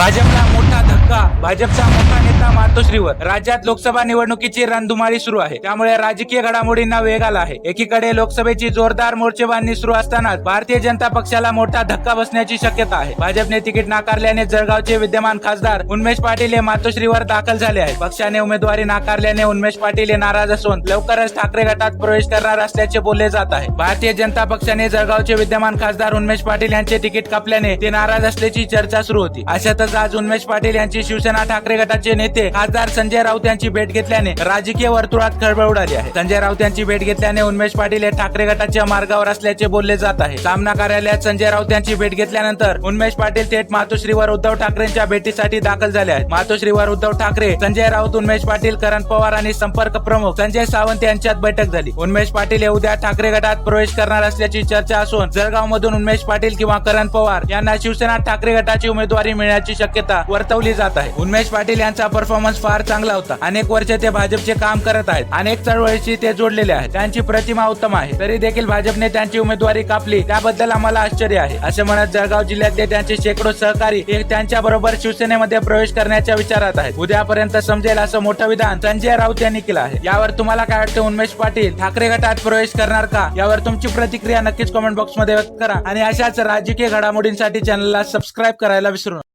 भाजपला मोठा का? भाजपचा मोठा नेता मातोश्रीवर. राज्यात लोकसभा निवडणुकीची रणधुमाळी सुरू आहे. त्यामुळे राजकीय घडामोडींना वेग आला आहे. एकीकडे लोकसभेची जोरदार मोर्चेबांधणी सुरू असतानाच भारतीय जनता पक्षाला मोठा धक्का बसण्याची शक्यता आहे. भाजपने तिकीट नाकारल्याने जळगावचे विद्यमान खासदार उन्मेश पाटील हे मातोश्रीवर दाखल झाले आहे पक्षाने उमेदवारी नाकारल्याने उन्मेश पाटील हे नाराज असून लवकरच ठाकरे गटात प्रवेश करणार असल्याचे बोलले जात आहे. भारतीय जनता पक्षाने जळगावचे विद्यमान खासदार उन्मेश पाटील यांचे तिकीट कापल्याने ते नाराज असल्याची चर्चा सुरू होती. अशातच आज उन्मेश पाटील यांची शिवसेना ठाकरे गटाचे नेते खासदार संजय राऊत यांची भेट घेतल्याने राजकीय वर्तुळात खळबळ उडाली आहे. संजय राऊत यांची भेट घेतल्याने उन्मेश पाटील हे ठाकरे गटाच्या मार्गावर असल्याचे बोलले जात आहे. सामना कार्यालयात संजय राऊत यांची भेट घेतल्यानंतर उन्मेश पाटील थेट मातोश्रीवर उद्धव ठाकरेंच्या भेटीसाठी दाखल झाले आहेत. मातोश्रीवर उद्धव ठाकरे संजय राऊत उन्मेश पाटील करण पवार आणि संपर्क प्रमुख संजय सावंत यांच्यात बैठक झाली. उन्मेश पाटील हे उद्या ठाकरे गटात प्रवेश करणार असल्याची चर्चा असून जळगाव मधून उन्मेश पाटील किंवा करण पवार यांना शिवसेना ठाकरे गटाची उमेदवारी मिळण्याची शक्यता वर्तवली जात आहे. उन्मेश पाटील यांचा परफॉर्मन्स फार चांगला होता. अनेक वर्ष ते भाजपचे काम करत आहेत. अनेक चळवळीशी ते जोडलेले आहेत. त्यांची प्रतिमा उत्तम आहे. तरी देखील भाजपने त्यांची उमेदवारी कापली. त्याबद्दल आम्हाला आश्चर्य आहे. असे म्हणत जळगाव जिल्ह्यातले त्यांचे शेकडो सहकारी त्यांच्या बरोबर शिवसेनेमध्ये प्रवेश करण्याच्या विचारात आहेत. उद्यापर्यंत समजेल असं मोठं विधान संजय राऊत यांनी केलं आहे. यावर तुम्हाला काय वाटतं उन्मेश पाटील? ठाकरे गटात प्रवेश करणार का? यावर तुमची प्रतिक्रिया नक्कीच कमेंट बॉक्समध्ये व्यक्त करा. आणि अशाच राजकीय घडामोडींसाठी चॅनलला सबस्क्राईब करायला विसरू नका.